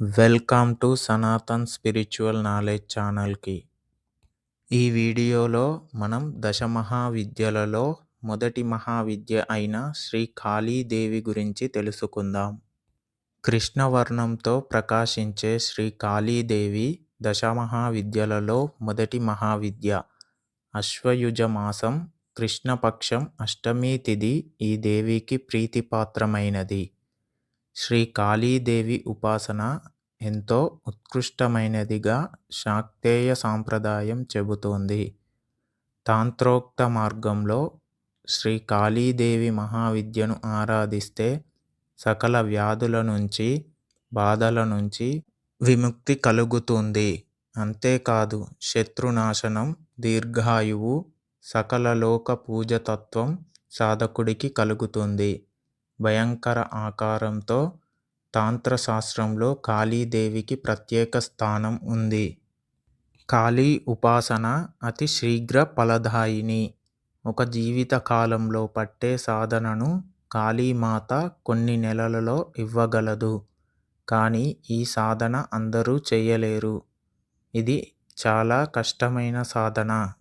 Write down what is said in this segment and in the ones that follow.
Welcome to Sanatan spiritual knowledge ఛానల్కి. ఈ వీడియోలో మనం దశ మహావిద్యలలో మొదటి మహావిద్య అయిన శ్రీ కాళీదేవి గురించి తెలుసుకుందాం. కృష్ణవర్ణంతో ప్రకాశించే శ్రీ కాళీదేవి దశ మహావిద్యలలో మొదటి మహావిద్య. అశ్వయుజ మాసం కృష్ణపక్షం అష్టమి తిథి ఈ దేవికి ప్రీతిపాత్రమైనది. శ్రీ కాళీదేవి ఉపాసన ఎంతో ఉత్కృష్టమైనదిగా శాక్తేయ సాంప్రదాయం చెబుతోంది. తాంత్రోక్త మార్గంలో శ్రీ కాళీదేవి మహావిద్యను ఆరాధిస్తే సకల వ్యాధుల నుంచి బాధల నుంచి విముక్తి కలుగుతుంది. అంతేకాదు శత్రునాశనం దీర్ఘాయువు సకల లోక పూజతత్వం సాధకుడికి కలుగుతుంది. భయంకర ఆకారంతో తాంత్రశాస్త్రంలో కాళీదేవికి ప్రత్యేక స్థానం ఉంది. కాళీ ఉపాసన అతి శీఘ్ర ఫలదాయిని. ఒక జీవిత కాలంలో పట్టే సాధనను కాళీమాత కొన్ని నెలలలో ఇవ్వగలదు. కానీ ఈ సాధన అందరూ చేయలేరు. ఇది చాలా కష్టమైన సాధన.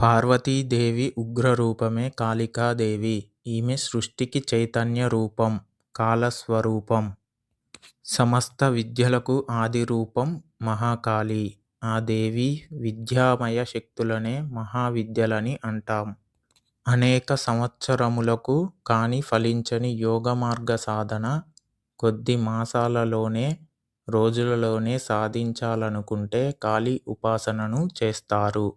పార్వతీదేవి ఉగ్రరూపమే కాళికాదేవి. ఈమె సృష్టికి చైతన్య రూపం కాలస్వరూపం. సమస్త విద్యలకు ఆది రూపం మహాకాళి. ఆ దేవి విద్యామయ శక్తులనే మహావిద్యలని అంటాం. అనేక సంవత్సరములకు కాని ఫలించని యోగ మార్గ సాధన కొద్ది మాసాలలోనే రోజులలోనే సాధించాలనుకుంటే కాళీ ఉపాసనను చేస్తారు.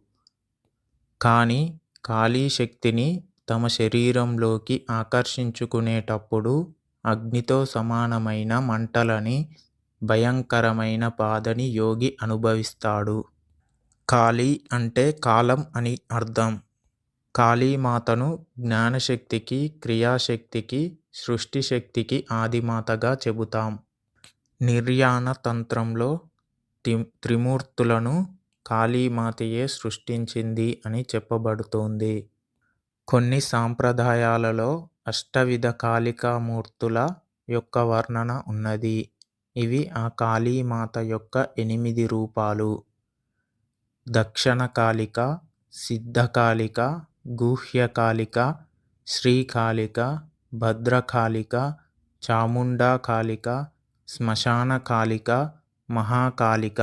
కానీ కాళీ శక్తిని తమ శరీరంలోకి ఆకర్షించుకునేటప్పుడు అగ్నితో సమానమైన మంటలని భయంకరమైన బాధని యోగి అనుభవిస్తాడు. కాళీ అంటే కాలం అని అర్థం. కాళీమాతను జ్ఞానశక్తికి క్రియాశక్తికి సృష్టి శక్తికి ఆదిమాతగా చెబుతాం. నిర్యాణ తంత్రంలో తి త్రిమూర్తులను కాళీమాతయే సృష్టించింది అని చెప్పబడుతోంది. కొన్ని సాంప్రదాయాలలో అష్టవిధ కాళికామూర్తుల యొక్క వర్ణన ఉన్నది. ఇవి ఆ కాళీమాత యొక్క ఎనిమిది రూపాలు. దక్షిణకాళిక సిద్ధకాళిక గుహ్యకాళిక శ్రీకాళిక భద్రకాళిక చాముండా కాళిక శ్మశాన కాళిక మహాకాళిక.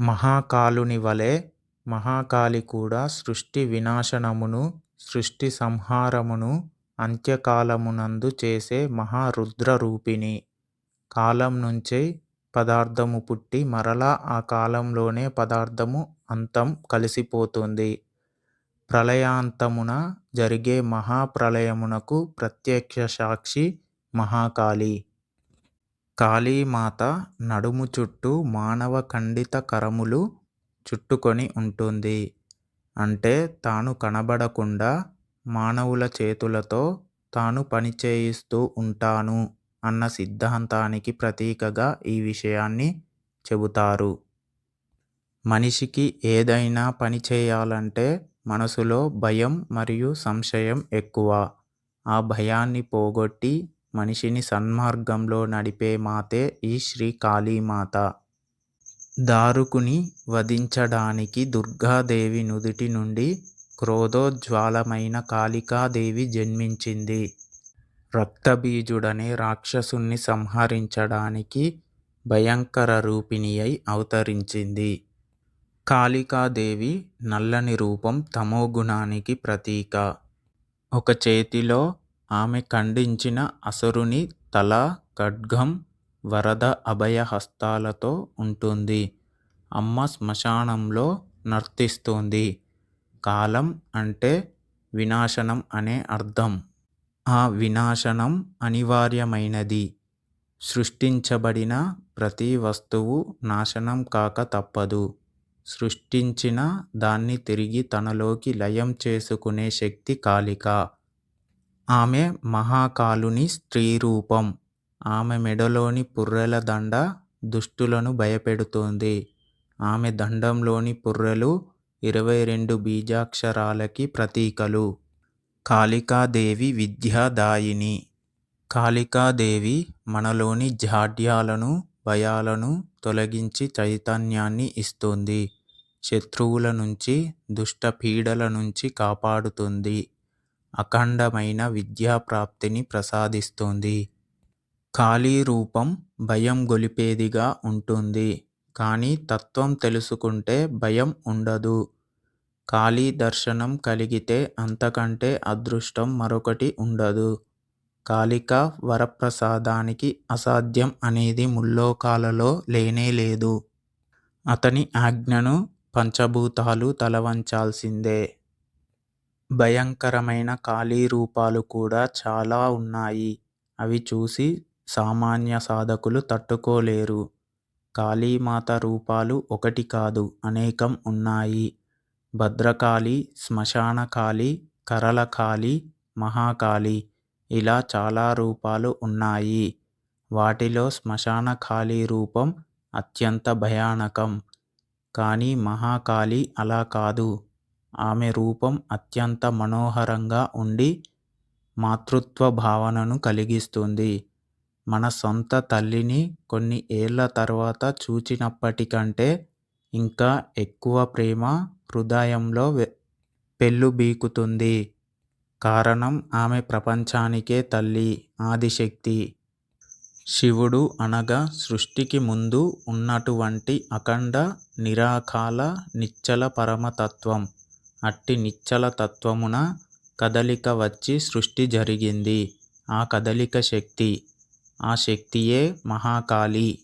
మహాకాలుని వలె మహాకాళి కూడా సృష్టి వినాశనమును సృష్టి సంహారమును అంత్యకాలమునందు చేసే మహారుద్రరూపిణి. కాలం నుంచే పదార్థము పుట్టి మరలా ఆ కాలంలోనే పదార్థము అంతం కలిసిపోతుంది. ప్రళయాంతమున జరిగే మహాప్రళయమునకు ప్రత్యక్ష సాక్షి మహాకాళి. కాళీమాత నడుము చుట్టూ మానవ ఖండిత కరములు చుట్టుకొని ఉంటుంది. అంటే తాను కనబడకుండా మానవుల చేతులతో తాను పనిచేయిస్తూ ఉంటాను అన్న సిద్ధాంతానికి ప్రతీకగా ఈ విషయాన్ని చెబుతారు. మనిషికి ఏదైనా పని చేయాలంటే మనసులో భయం మరియు సంశయం ఎక్కువ. ఆ భయాన్ని పోగొట్టి మనిషిని సన్మార్గంలో నడిపే మాతే ఈ శ్రీ కాళీమాత. దారుకుని వధించడానికి దుర్గాదేవి నుదుటి నుండి క్రోధోజ్వాలమైన కాళికాదేవి జన్మించింది. రక్తబీజుడనే రాక్షసుణ్ణి సంహరించడానికి భయంకర రూపిణి అయి అవతరించింది. కాళికాదేవి నల్లని రూపం తమోగుణానికి ప్రతీక. ఒక చేతిలో ఆమె ఖండించిన అసురుని తల ఖడ్గం వరద అభయహస్తాలతో ఉంటుంది. అమ్మ శ్మశానంలో నర్తిస్తుంది. కాలం అంటే వినాశనం అనే అర్థం. ఆ వినాశనం అనివార్యమైనది. సృష్టించబడిన ప్రతి వస్తువు నాశనం కాక తప్పదు. సృష్టించిన దాన్ని తిరిగి తనలోకి లయం చేసుకునే శక్తి కాలిక. ఆమె మహాకాలుని స్త్రీ రూపం ఆమె మెడలోని పుర్రెల దండ దుష్టులను భయపెడుతోంది. ఆమె దండంలోని పుర్రెలు ఇరవై రెండు బీజాక్షరాలకి ప్రతీకలు. కాళికాదేవి విద్యాదాయిని. కాళికాదేవి మనలోని జాడ్యాలను భయాలను తొలగించి చైతన్యాన్ని ఇస్తుంది. శత్రువుల నుంచి దుష్ట పీడల నుంచి కాపాడుతుంది. అఖండమైన విద్యా ప్రాప్తిని ప్రసాదిస్తుంది. కాళీ రూపం భయం గొలిపేదిగా ఉంటుంది. కానీ తత్వం తెలుసుకుంటే భయం ఉండదు. కాళీ దర్శనం కలిగితే అంతకంటే అదృష్టం మరొకటి ఉండదు. కాళిక వరప్రసాదానికి అసాధ్యం అనేది ముల్లోకాలలో లేనే లేదు. అతని ఆజ్ఞను పంచభూతాలు తలవంచాల్సిందే. భయంకరమైన ఖాళీ రూపాలు కూడా చాలా ఉన్నాయి. అవి చూసి సామాన్య సాధకులు తట్టుకోలేరు. కాళీమాత రూపాలు ఒకటి కాదు అనేకం ఉన్నాయి. భద్రకాళి శ్మశానకాళి కరళకాళి మహాకాళి ఇలా చాలా రూపాలు ఉన్నాయి. వాటిలో శ్మశానకాళి రూపం అత్యంత భయానకం. కానీ మహాకాళి అలా కాదు. ఆమె రూపం అత్యంత మనోహరంగా ఉండి మాతృత్వ భావనను కలిగిస్తుంది. మన సొంత తల్లిని కొన్ని ఏళ్ళ తర్వాత చూచినప్పటికంటే ఇంకా ఎక్కువ ప్రేమ హృదయంలో పెల్లుబీకుతుంది కారణం ఆమె ప్రపంచానికే తల్లి ఆదిశక్తి. శివుడు అనగా సృష్టికి ముందు ఉన్నటువంటి అఖండ నిరాకాల నిశ్చల పరమతత్వం. అట్టి నిశ్చల తత్వమున కదలిక వచ్చి సృష్టి జరిగింది. ఆ కదలిక శక్తి. ఆ శక్తియే మహాకాళి.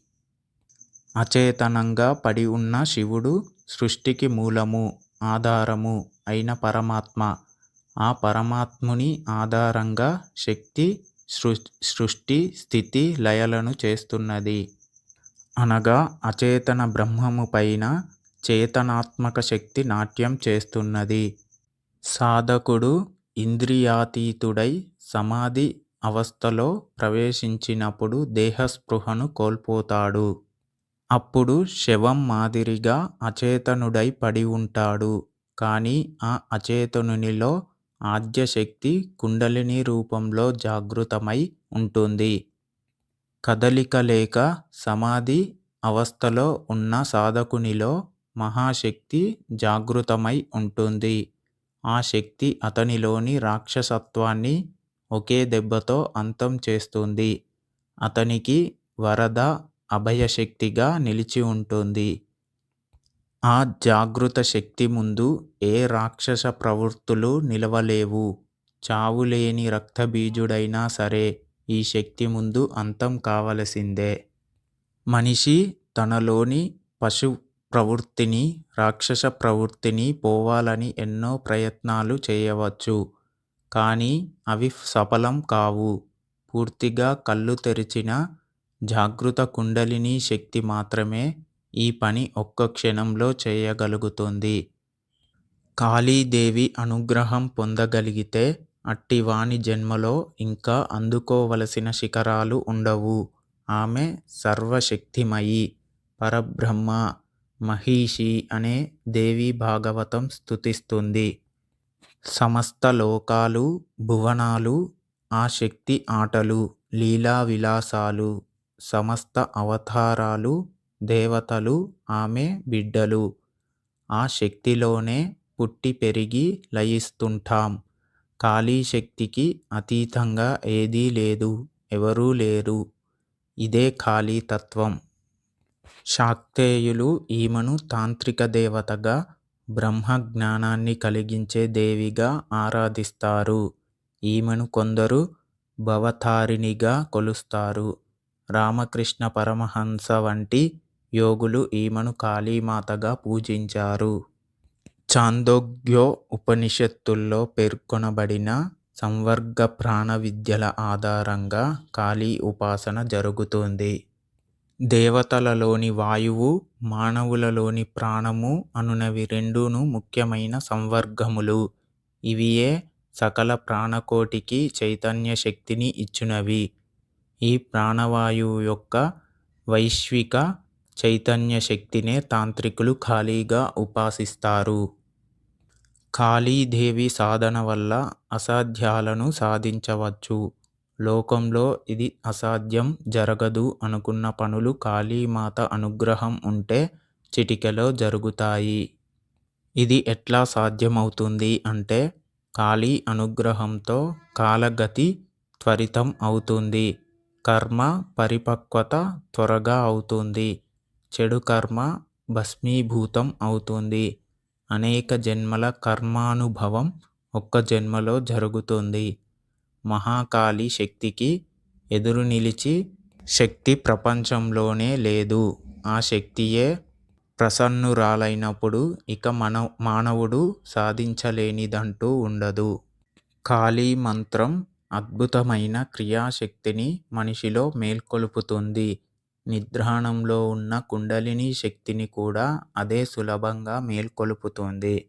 అచేతనంగా పడి ఉన్న శివుడు సృష్టికి మూలము ఆధారము అయిన పరమాత్మ. ఆ పరమాత్ముని ఆధారంగా శక్తి సృష్టి స్థితి లయలను చేస్తున్నది. అనగా అచేతన బ్రహ్మము పైన చేతనాత్మక శక్తి నాట్యం చేస్తున్నది. సాధకుడు ఇంద్రియాతీతుడై సమాధి అవస్థలో ప్రవేశించినప్పుడు దేహస్పృహను కోల్పోతాడు. అప్పుడు శవం మాదిరిగా అచేతనుడై పడి ఉంటాడు. కానీ ఆ అచేతనునిలో ఆద్యశక్తి కుండలిని రూపంలో జాగృతమై ఉంటుంది. కదలిక లేక సమాధి అవస్థలో ఉన్న సాధకునిలో మహాశక్తి జాగృతమై ఉంటుంది. ఆ శక్తి అతనిలోని రాక్షసత్వాన్ని ఒకే దెబ్బతో అంతం చేస్తుంది. అతనికి వరద అభయశక్తిగా నిలిచి ఉంటుంది. ఆ జాగృత శక్తి ముందు ఏ రాక్షస ప్రవృత్తులు నిలవలేవు. చావులేని రక్తబీజుడైనా సరే ఈ శక్తి ముందు అంతం కావలసిందే. మనిషి తనలోని పశు ప్రవృత్తిని రాక్షస ప్రవృత్తిని పోవాలని ఎన్నో ప్రయత్నాలు చేయవచ్చు. కానీ అవి సఫలం కావు. పూర్తిగా కళ్ళు తెరిచిన జాగృత కుండలిని శక్తి మాత్రమే ఈ పని ఒక్క క్షణంలో చేయగలుగుతుంది. కాళీదేవి అనుగ్రహం పొందగలిగితే అట్టివాని జన్మలో ఇంకా అందుకోవలసిన శిఖరాలు ఉండవు. ఆమె సర్వశక్తిమయి. పరబ్రహ్మ మహిషి అనే దేవి భాగవతం స్థుతిస్తుంది సమస్త లోకాలు భువనాలు ఆ శక్తి ఆటలు లీలా విలాసాలు సమస్త అవతారాలు దేవతలు ఆమె బిడ్డలు. ఆ శక్తిలోనే పుట్టి పెరిగి లయిస్తుంటాం. ఖాళీ శక్తికి అతీతంగా ఏదీ లేదు ఎవరూ లేరు. ఇదే కాళీతత్వం శాక్తేయులు ఈమెను తాంత్రిక దేవతగా బ్రహ్మ జ్ఞానాన్ని కలిగించే దేవిగా ఆరాధిస్తారు. ఈమెను కొందరు భవతారిణిగా కొలుస్తారు. రామకృష్ణ పరమహంస వంటి యోగులు ఈమెను కాళీమాతగా పూజించారు. చాందోగ్యో ఉపనిషత్తుల్లో పేర్కొనబడిన సంవర్గ ప్రాణ విద్యల ఆధారంగా కాళీ ఉపాసన జరుగుతుంది. దేవతలలోని వాయువు మానవులలోని ప్రాణము అనునవి రెండూను ముఖ్యమైన సంవర్గములు. ఇవియే సకల ప్రాణకోటికి చైతన్య శక్తిని ఇచ్చునవి. ఈ ప్రాణవాయువు యొక్క వైశ్విక చైతన్య శక్తినే తాంత్రికులు ఖాళీగా ఉపాసిస్తారు. కాళీదేవి సాధన వల్ల అసాధ్యాలను సాధించవచ్చు. లోకంలో ఇది అసాధ్యం జరగదు అనుకున్న పనులు కాళీమాత అనుగ్రహం ఉంటే చిటికెలో జరుగుతాయి. ఇది ఎట్లా సాధ్యమవుతుంది అంటే కాళీ అనుగ్రహంతో కాలగతి త్వరితం అవుతుంది. కర్మ పరిపక్వత త్వరగా అవుతుంది. చెడు కర్మ భస్మీభూతం అవుతుంది. అనేక జన్మల కర్మానుభవం ఒక్క జన్మలో జరుగుతుంది. మహాకాళి శక్తికి ఎదురు నిలిచి శక్తి ప్రపంచంలోనే లేదు. ఆ శక్తియే ప్రసన్నురాలైనప్పుడు ఇక మన మానవుడు సాధించలేనిదంటూ ఉండదు. కాళీ మంత్రం అద్భుతమైన క్రియాశక్తిని మనిషిలో మేల్కొలుపుతుంది. నిద్రాణంలో ఉన్న కుండలిని శక్తిని కూడా అదే సులభంగా మేల్కొలుపుతుంది.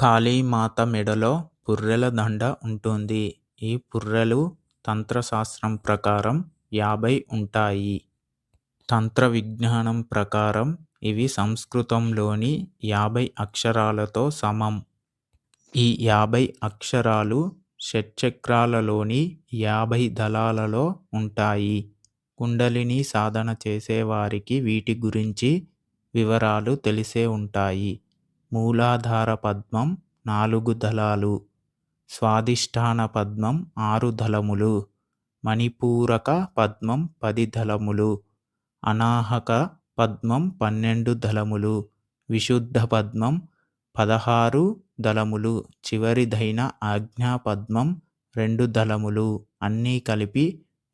కాళీమాత మెడలో పుర్రెల దండ ఉంటుంది. ఈ పుర్రెలు తంత్రశాస్త్రం ప్రకారం యాభై ఉంటాయి. తంత్ర విజ్ఞానం ప్రకారం ఇవి సంస్కృతంలోని యాభై అక్షరాలతో సమం. ఈ యాభై అక్షరాలు షట్చక్రాలలోని యాభై దళాలలో ఉంటాయి. కుండలిని సాధన చేసేవారికి వీటి గురించి వివరాలు తెలిసే ఉంటాయి. మూలాధార పద్మం నాలుగు దళాలు. స్వాదిష్టాన పద్మం ఆరు దళములు మణిపూరక పద్మం పది దళములు అనాహక పద్మం పన్నెండు దళములు విశుద్ధ పద్మం పదహారు దళములు చివరిదైన ఆజ్ఞాపద్మం రెండు దళములు అన్నీ కలిపి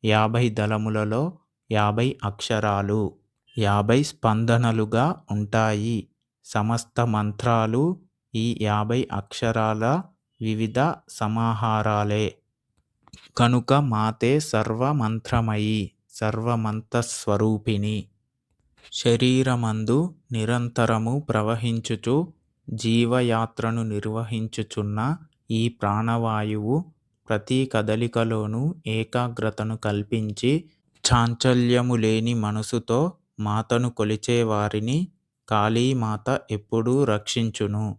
యాభై దళములలో యాభై అక్షరాలు యాభై స్పందనలుగా ఉంటాయి. సమస్త మంత్రాలు ఈ యాభై అక్షరాల వివిధ సమాహారాలే. కనుక మాతే సర్వమంత్రమయీ సర్వమంతస్వరూపిణి. శరీరమందు నిరంతరము ప్రవహించుచు జీవయాత్రను నిర్వహించుచున్న ఈ ప్రాణవాయువు ప్రతి కదలికలోనూ ఏకాగ్రతను కల్పించి చాంచల్యము లేని మనసుతో మాతను కొలిచేవారిని కాళీమాత ఎప్పుడూ రక్షించును.